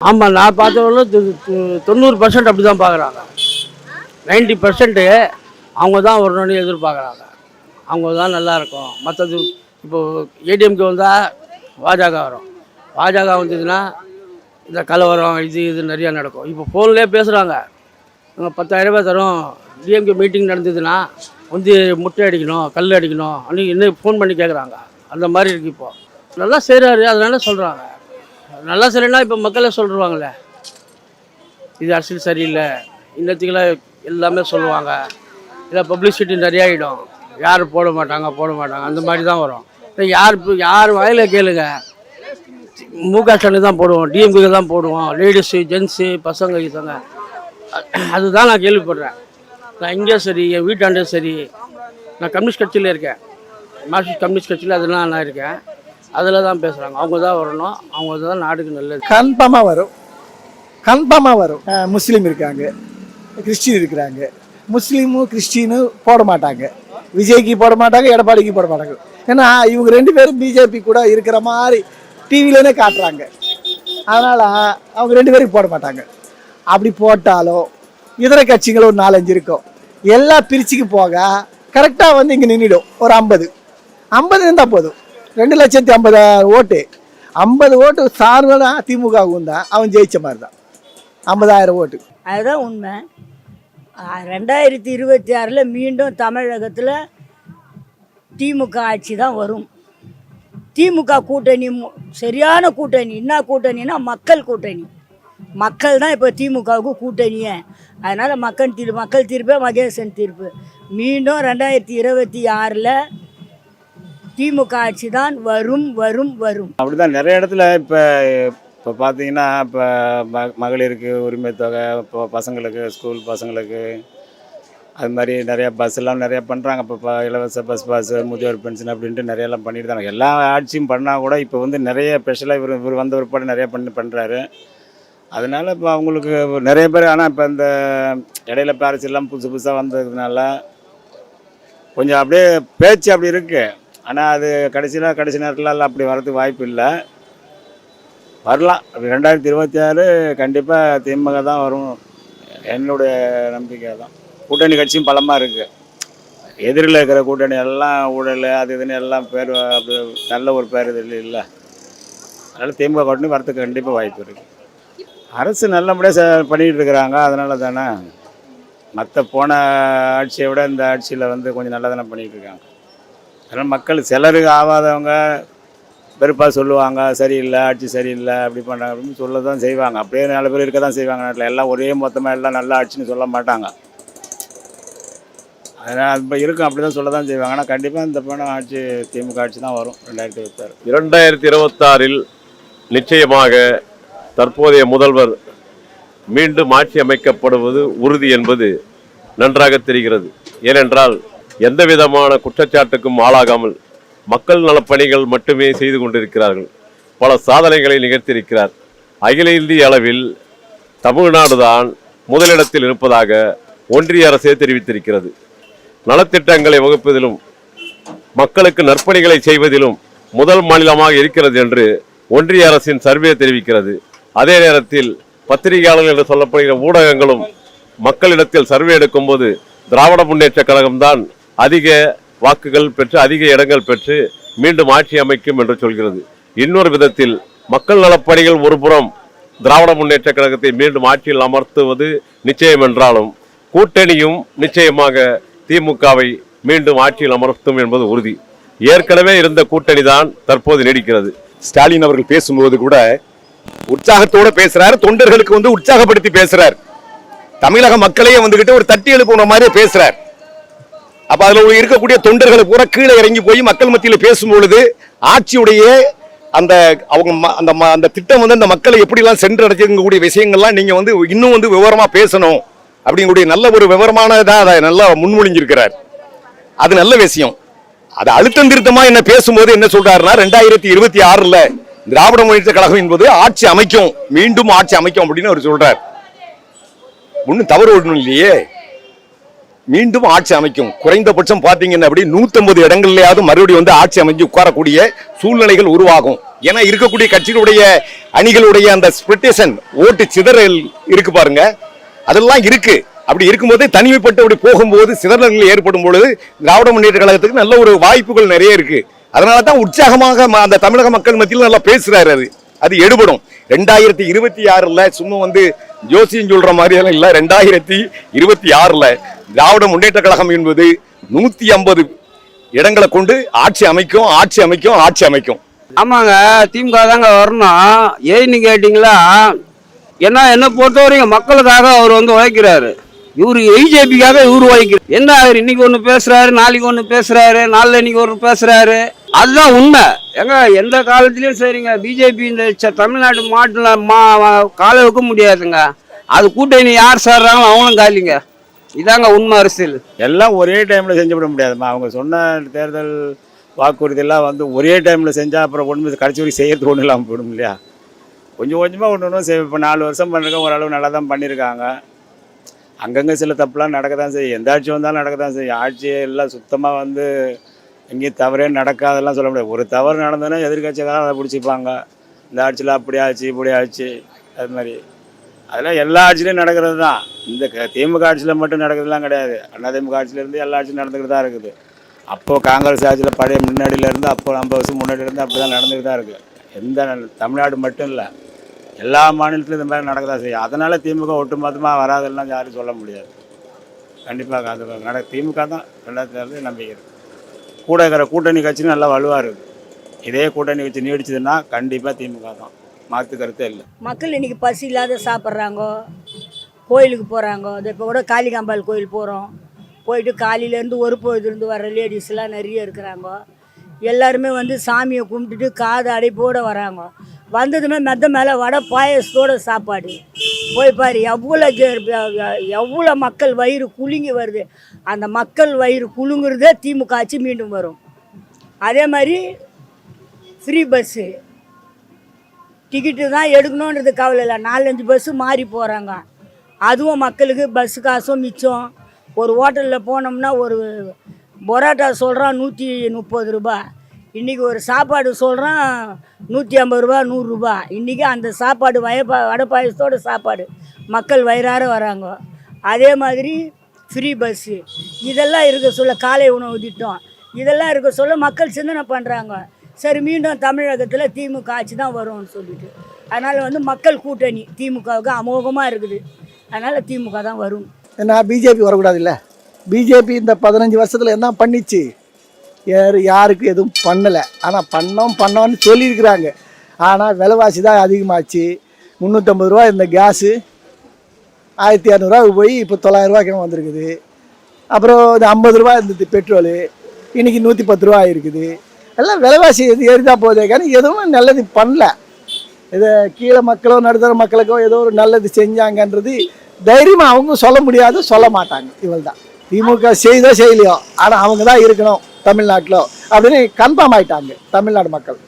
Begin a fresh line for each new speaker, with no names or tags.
ஆமாம் நான் பார்த்தவங்களும் தொண்ணூறு பர்சன்ட் அப்படி தான் பார்க்குறாங்க. நைன்டி பர்சன்ட்டு அவங்க தான் வரணும்னு எதிர்பார்க்குறாங்க. அவங்க தான் நல்லா இருக்கும். மற்றது இப்போ ஏடிஎம்கே வந்தால் பாஜக வரும். பாஜக வந்ததுன்னா இந்த கலவரம் இது இது நிறையா நடக்கும். இப்போ ஃபோன்லேயே பேசுகிறாங்க நாங்கள் பத்தாயிரரூபா தரும். டிஎம்கே மீட்டிங் நடந்ததுன்னா வந்து முட்டை அடிக்கணும் கல் அடிக்கணும் அன்றைக்கி இன்னும் ஃபோன் பண்ணி கேட்குறாங்க அந்த மாதிரி இருக்குது இப்போது நல்லா செய்கிறாரு அதனால சொல்கிறாங்க நல்லா சரினா இப்போ மக்களே சொல்லிடுவாங்களே இது அரசியல் சரியில்லை இன்னத்துக்கெல்லாம் எல்லாமே சொல்லுவாங்க. இல்லை பப்ளிசிட்டி நிறைய ஆகிடும் யார் போட மாட்டாங்க போட மாட்டாங்க அந்த மாதிரி தான் வரும். இப்போ யார் யார் வாயில கேளுங்க. மு க ஸ்டாலின் தான் போடுவோம் டிஎம்கே தான் போடுவோம் லேடிஸு ஜென்ஸு பசங்க இதுங்க அதுதான் நான் கேள்விப்படுறேன். நான் இங்கேயும் சரி என் வீட்டாண்டே சரி. நான் கம்யூனிஸ்ட் கட்சியில் இருக்கேன். மார்க்சிஸ்ட் கம்யூனிஸ்ட் கட்சியில் அதெல்லாம் நான் இருக்கேன். அதில் தான் பேசுகிறாங்க அவங்க தான் வரணும். அவங்க தான் நாட்டுக்கு நல்லது.
கன்ஃபார்மாக வரும். கன்ஃபார்மாக வரும். முஸ்லீம் இருக்காங்க. கிறிஸ்டின் இருக்கிறாங்க. முஸ்லீமும் கிறிஸ்டினும் போட மாட்டாங்க. விஜய்க்கு போட மாட்டாங்க எடப்பாடிக்கு போட மாட்டாங்க. ஏன்னா இவங்க ரெண்டு பேரும் பிஜேபி கூட இருக்கிற மாதிரி டிவிலனே காட்டுறாங்க. அதனால் அவங்க ரெண்டு பேருக்கு போட மாட்டாங்க. அப்படி போட்டாலும் இதர கட்சிகள் ஒரு நாலஞ்சு இருக்கும். எல்லா பிரிச்சுக்கு போக கரெக்டாக வந்து இங்கே நின்றுடும் ஒரு ஐம்பது. ஐம்பது இருந்தால் போதும். ரெண்டு லட்சத்தி ஐம்பதாயிரம் ஓட்டு. ஐம்பது ஓட்டு சார்பனா திமுகவும் தான் அவன் ஜெயிச்ச மாதிரி தான் ஐம்பதாயிரம் ஓட்டு.
அதுதான் உண்மை. ரெண்டாயிரத்தி இருபத்தி ஆறில் மீண்டும் தமிழகத்தில் திமுக ஆட்சி தான் வரும். திமுக கூட்டணி சரியான கூட்டணி. என்ன கூட்டணினா மக்கள் கூட்டணி. மக்கள் தான் இப்போ திமுகவுக்கு கூட்டணியே. அதனால் மக்கள் தீர்ப்பு மக்கள் தீர்ப்பே மகேசன் தீர்ப்பு. மீண்டும் ரெண்டாயிரத்தி இருபத்தி ஆறில் திமுக ஆட்சி தான் வரும் வரும் வரும்.
அப்படிதான் நிறைய இடத்துல இப்போ இப்போ பார்த்தீங்கன்னா இப்போ ம மகளிருக்கு உரிமை தொகை இப்போ பசங்களுக்கு ஸ்கூல் பசங்களுக்கு அது மாதிரி நிறையா பஸ் எல்லாம் நிறையா பண்ணுறாங்க இப்போ இலவச பஸ் பாஸ் முதியோர் பென்ஷன் அப்படின்ட்டு நிறையெல்லாம் பண்ணிட்டு தான் எல்லா ஆட்சியும் பண்ணால் கூட இப்போ வந்து நிறைய ஸ்பெஷலாக இவர் இவர் வந்த பிற்பாடு நிறைய பண்ணி பண்ணுறாரு அதனால இப்போ அவங்களுக்கு நிறைய பேர் ஆனால் இப்போ இந்த இடையில பேரஸ் எல்லாம் புதுசு புதுசாக வந்ததுனால கொஞ்சம் அப்படியே பேச்சு அப்படி இருக்குது ஆனால் அது கடைசியில் கடைசி நேரத்தில் அப்படி வரதுக்கு வாய்ப்பு இல்லை. வரலாம். ரெண்டாயிரத்தி இருபத்தி ஆறு கண்டிப்பாக திமுக தான் வரும். என்னுடைய நம்பிக்கை தான் கூட்டணி கட்சியும் பலமாக இருக்குது எதிரில் இருக்கிற கூட்டணி எல்லாம் ஊழல் அது இதுன்னு எல்லாம் பேர் அப்படி நல்ல ஒரு பேர் இது இல்லை. அதனால் திமுக கூட்டணி வரதுக்கு கண்டிப்பாக வாய்ப்பு இருக்குது அரசு நல்லபடியாக பண்ணிகிட்டு இருக்கிறாங்க. அதனால தானே மற்ற போன ஆட்சியை விட இந்த ஆட்சியில் வந்து கொஞ்சம் நல்லா தானே பண்ணிகிட்டு இருக்காங்க. அதனால் மக்கள் சிலருக்கு ஆகாதவங்க வெறுப்பாக சொல்லுவாங்க சரியில்லை ஆட்சி சரியில்லை அப்படி பண்ணுறாங்க அப்படின்னு சொல்ல தான் செய்வாங்க. அப்படியே நாலு பேர் இருக்க தான் செய்வாங்க நாட்டில். எல்லாம் ஒரே மொத்தமாக எல்லாம் நல்லா ஆட்சின்னு சொல்ல மாட்டாங்க. அதனால் இப்போ இருக்கும் அப்படி தான் சொல்ல தான் செய்வாங்க. ஆனால் கண்டிப்பாக இந்த பணம் ஆட்சி திமுக ஆட்சி தான் வரும் ரெண்டாயிரத்தி இருபத்தாறு.
இரண்டாயிரத்தி இருபத்தாறில் நிச்சயமாக தற்போதைய முதல்வர் மீண்டும் ஆட்சி அமைக்கப்படுவது உறுதி என்பது நன்றாக தெரிகிறது. ஏனென்றால் எந்த விதமான குற்றச்சாட்டுக்கும் ஆளாகாமல் மக்கள் நலப்பணிகள் மட்டுமே செய்து கொண்டிருக்கிறார்கள். பல சாதனைகளை நிகழ்த்தியிருக்கிறார். அகில இந்திய அளவில் தமிழ்நாடு தான் முதலிடத்தில் இருப்பதாக ஒன்றிய அரசே தெரிவித்திருக்கிறது. நலத்திட்டங்களை வகுப்பதிலும் மக்களுக்கு நற்பணிகளை செய்வதிலும் முதல் மாநிலமாக இருக்கிறது என்று ஒன்றிய அரசின் சர்வே தெரிவிக்கிறது. அதே நேரத்தில் பத்திரிகையாளர்கள் என்று சொல்லப்படுகிற ஊடகங்களும் மக்களிடத்தில் சர்வே எடுக்கும்போது திராவிட முன்னேற்ற கழகம்தான் அதிக வாக்குகள் பெற்று அதிக இடங்கள் பெற்று மீண்டும் ஆட்சி அமைக்கும் என்று சொல்கிறது. இன்னொரு விதத்தில் மக்கள் நலப்பணிகள் ஒருபுறம் திராவிட முன்னேற்ற கழகத்தை மீண்டும் ஆட்சியில் அமர்த்துவது நிச்சயம் என்றாலும் கூட்டணியும் நிச்சயமாக திமுகவை மீண்டும் ஆட்சியில் அமர்த்தும் என்பது உறுதி. ஏற்கனவே இருந்த கூட்டணி தான் தற்போது நீடிக்கிறது.
ஸ்டாலின் அவர்கள் பேசும்போது கூட உற்சாகத்தோட பேசுறாரு தொண்டர்களுக்கு வந்து உற்சாகப்படுத்தி பேசுறார். தமிழக மக்களையே வந்துகிட்டு ஒரு தட்டி எழுப்புற மாதிரி பேசுறார். அப்ப அதுல இருக்கக்கூடிய தொண்டர்களை பூரா கீழே இறங்கி போய் மக்கள் மத்தியில பேசும்பொழுது ஆட்சியுடைய அந்த அவங்க ம- அந்த அந்த திட்டம் வந்து அந்த மக்களை எப்படிலாம் சென்றடைச்சிருக்கக்கூடிய விஷயங்கள்லாம் நீங்க வந்து இன்னும் வந்து விவரமா பேசணும் அப்படிங்கக்கூடிய நல்ல ஒரு விவரமானதா அதை நல்லா முன்மொழிஞ்சிருக்கிறார். அது நல்ல விஷயம். அது அழுத்தம் திருத்தமா என்ன பேசும்போது என்ன சொல்றாருன்னா ரெண்டாயிரத்தி இருபத்தி ஆறுல திராவிட முன்னேற்ற கழகம் என்பது ஆட்சி அமைக்கும் மீண்டும் ஆட்சி அமைக்கும் அப்படின்னு அவர் சொல்றார். ஒன்றும் தவறு ஒன்றும் இல்லையே. மீண்டும் ஆட்சி அமைக்கும். குறைந்தபட்சம் பார்த்தீங்கன்னா அப்படி நூத்தம்பது இடங்கள்லயாவது மறுபடியும் வந்து ஆட்சி அமைஞ்சு உட்காரக்கூடிய சூழ்நிலைகள் உருவாகும். ஏன்னா இருக்கக்கூடிய கட்சிகளுடைய அணிகளுடைய அந்த ஸ்பிரிட்டேஷன் ஓட்டு சிதறல் இருக்கு பாருங்க. அதெல்லாம் இருக்கு. அப்படி இருக்கும்போது தனிமைப்பட்டு அப்படி போகும்போது சிதறல்கள் ஏற்படும் பொழுது திராவிட முன்னேற்ற கழகத்துக்கு நல்ல ஒரு வாய்ப்புகள் நிறைய இருக்கு. அதனால தான் உற்சாகமாக ம- அந்த தமிழக மக்கள் மத்தியில் நல்லா பேசுறாரு அது. அது எடுபடும். ரெண்டாயிரத்தி இருபத்தி ஆறில் சும்மா வந்து ஜோசியம் சொல்ற மாதிரி எல்லாம் இல்லை. ரெண்டாயிரத்தி இருபத்தி ஆறில் திராவிட முன்னேற்ற கழகம் என்பது நூற்றி ஐம்பது இடங்களை கொண்டு ஆட்சி அமைக்கும் ஆட்சி அமைக்கும் ஆட்சி அமைக்கும்.
ஆமாங்க திமுக தாங்க வரணும். ஏன்னு கேட்டிங்களா ஏன்னா என்ன பொறுத்தவரைக்கும் மக்களுக்காக அவர் வந்து உழைக்கிறாரு. இவரு பிஜேபிக்காக இவரு உழைக்கிறார். என்ன அவர் இன்னைக்கு ஒன்று பேசுறாரு நாளைக்கு ஒன்று பேசுறாரு நாளில் இன்னைக்கு ஒன்று பேசுறாரு. அதுதான் உண்மை. ஏங்க எந்த காலத்துலயும் சரிங்க. பிஜேபி இந்த ச- தமிழ்நாட்டு மாட்டில் மா காலை வைக்க முடியாதுங்க. அது கூட்டணி யார் சேர்றாங்களோ அவங்களும் காலிங்க. இதாங்க உண்மை அரசியல்.
எல்லாம் ஒரே டைமில் செஞ்சு விட முடியாதும்மா. அவங்க சொன்ன தேர்தல் வாக்குறுதி எல்லாம் வந்து ஒரே டைமில் செஞ்சால் அப்புறம் ஒன்று கடைசி வரைக்கும் செய்யறதுக்கு ஒன்றும் இல்லாமல் போயிடும் இல்லையா? கொஞ்சம் கொஞ்சமாக ஒன்று ஒன்றும் செய் இப்போ நாலு வருஷம் பண்ணிருக்கோம் ஓரளவு நல்லா தான் பண்ணியிருக்காங்க. அங்கங்கே சில தப்புலாம் நடக்க தான் செய்யும். எந்த ஆட்சி வந்தாலும் நடக்க தான் செய்யும். ஆட்சி எல்லாம் சுத்தமாக வந்து எங்கேயும் தவறே நடக்காதெல்லாம் சொல்ல முடியாது. ஒரு தவறு நடந்ததுன்னா எதிர்கட்சிக்காரன் அதை பிடிச்சிப்பாங்க. இந்த ஆட்சியில் அப்படி ஆச்சு இப்படி ஆச்சு அது மாதிரி. அதெல்லாம் எல்லா ஆட்சியிலையும் நடக்கிறது தான். இந்த க- திமுக ஆட்சியில் மட்டும் நடக்கிறதுலாம் கிடையாது. அதிமுக ஆட்சியிலேருந்து எல்லா ஆட்சியும் நடந்துக்கிட்டு தான் இருக்குது. அப்போது காங்கிரஸ் ஆட்சியில் பழைய முன்னாடியிலேருந்து அப்போ ஐம்பது வருஷம் முன்னாடியிலேருந்து அப்படி தான் நடந்துக்கிட்டு தான் இருக்குது. எந்த தமிழ்நாடு மட்டும் இல்லை எல்லா மாநிலத்திலும் இந்த மாதிரி நடக்க தான் செய்யும். அதனால் திமுக ஒட்டுமொத்தமாக வராதுலாம் யாரும் சொல்ல முடியாது. கண்டிப்பாக அது நட திமுக தான் ரெண்டாயிரத்தி நம்பிக்கை இருக்குது கூட இருக்கிற கூட்டணி கட்சியும் நல்லா வலுவாக இருக்குது இதே கூட்டணி கட்சி நீடிச்சதுன்னா கண்டிப்பாக திமுக தான். மாற்று கருத்தே இல்லை.
மக்கள் இன்னைக்கு பசி இல்லாத சாப்பிட்றாங்கோ. கோயிலுக்கு போகிறாங்கோ அது இப்போ கூட காளிகாம்பாள் கோயில் போகிறோம் போயிட்டு காலையிலேருந்து ஒரு பொழுதுலேருந்து வர லேடிஸ்லாம் நிறைய இருக்கிறாங்க. எல்லாருமே வந்து சாமியை கும்பிட்டுட்டு காது அடைப்போடு வராங்க. வந்ததுமே மெத்த மேலே வடை பாயசத்தோட சாப்பாடு. போய் பாரு எவ்வளோ எவ்வளோ மக்கள் வயிறு குலுங்கி வருது. அந்த மக்கள் வயிறு குழுங்குறதே திமுக ஆட்சி மீண்டும் வரும். அதே மாதிரி ஃப்ரீ பஸ்ஸு டிக்கெட்டு தான் எடுக்கணுன்றது கவலை இல்லை. நாலஞ்சு பஸ்ஸு மாறி போகிறாங்க அதுவும் மக்களுக்கு பஸ்ஸு காசும் மிச்சம். ஒரு ஹோட்டலில் போனோம்னா ஒரு பரோட்டா சொல்கிறான் நூற்றி முப்பது ரூபா இன்றைக்கி ஒரு சாப்பாடு சொல்கிறான் நூற்றி ஐம்பது ரூபா நூறுரூபா இன்றைக்கி அந்த சாப்பாடு வயப்பா வடை பாயசத்தோட சாப்பாடு. மக்கள் வயிறார வராங்க. அதே மாதிரி ஃப்ரீ பஸ்ஸு இதெல்லாம் இருக்க சொல்ல காலை உணவு திட்டம். இதெல்லாம் இருக்க சொல்ல மக்கள் சிந்தனை பண்ணுறாங்க சரி மீண்டும் தமிழகத்தில் திமுக ஆட்சி தான் வரும்னு சொல்லிட்டு. அதனால் வந்து மக்கள் கூட்டணி திமுகவுக்கு அமோகமாக இருக்குது. அதனால் திமுக தான் வரும்.
ஏன்னா பிஜேபி வரக்கூடாதுல்ல? பிஜேபி இந்த பதினஞ்சு வருஷத்தில் என்ன பண்ணிச்சு? யார் யாருக்கும் எதுவும் பண்ணலை. ஆனால் பண்ணோம் பண்ணோம்னு சொல்லியிருக்கிறாங்க. ஆனால் விலைவாசி தான் அதிகமாச்சு. முந்நூற்றம்பது ரூபா இந்த கேஸு. ஆயிரத்தி இரநூறுவா போய் இப்போ தொள்ளாயிரரூவாய்க்கு வந்திருக்குது. அப்புறம் இந்த ஐம்பது ரூபா இருந்தது பெட்ரோலு. இன்றைக்கி நூற்றி பத்து ரூபா ஆகிருக்குது எல்லாம் விலைவாசி எது ஏறிதான் போதே காரணம் எதுவும் நல்லது பண்ணல. இதை கீழே மக்களோ நடுத்தர மக்களுக்கோ ஏதோ ஒரு நல்லது செஞ்சாங்கன்றது தைரியமாக அவங்க சொல்ல முடியாது சொல்ல மாட்டாங்க. இவள் தான் திமுக செய்தோ செய்யலையோ. ஆனால் அவங்க தான் இருக்கணும் தமிழ்நாட்டில் அப்படின்னு கன்ஃபார்ம் ஆயிட்டாங்க தமிழ்நாடு மக்கள்.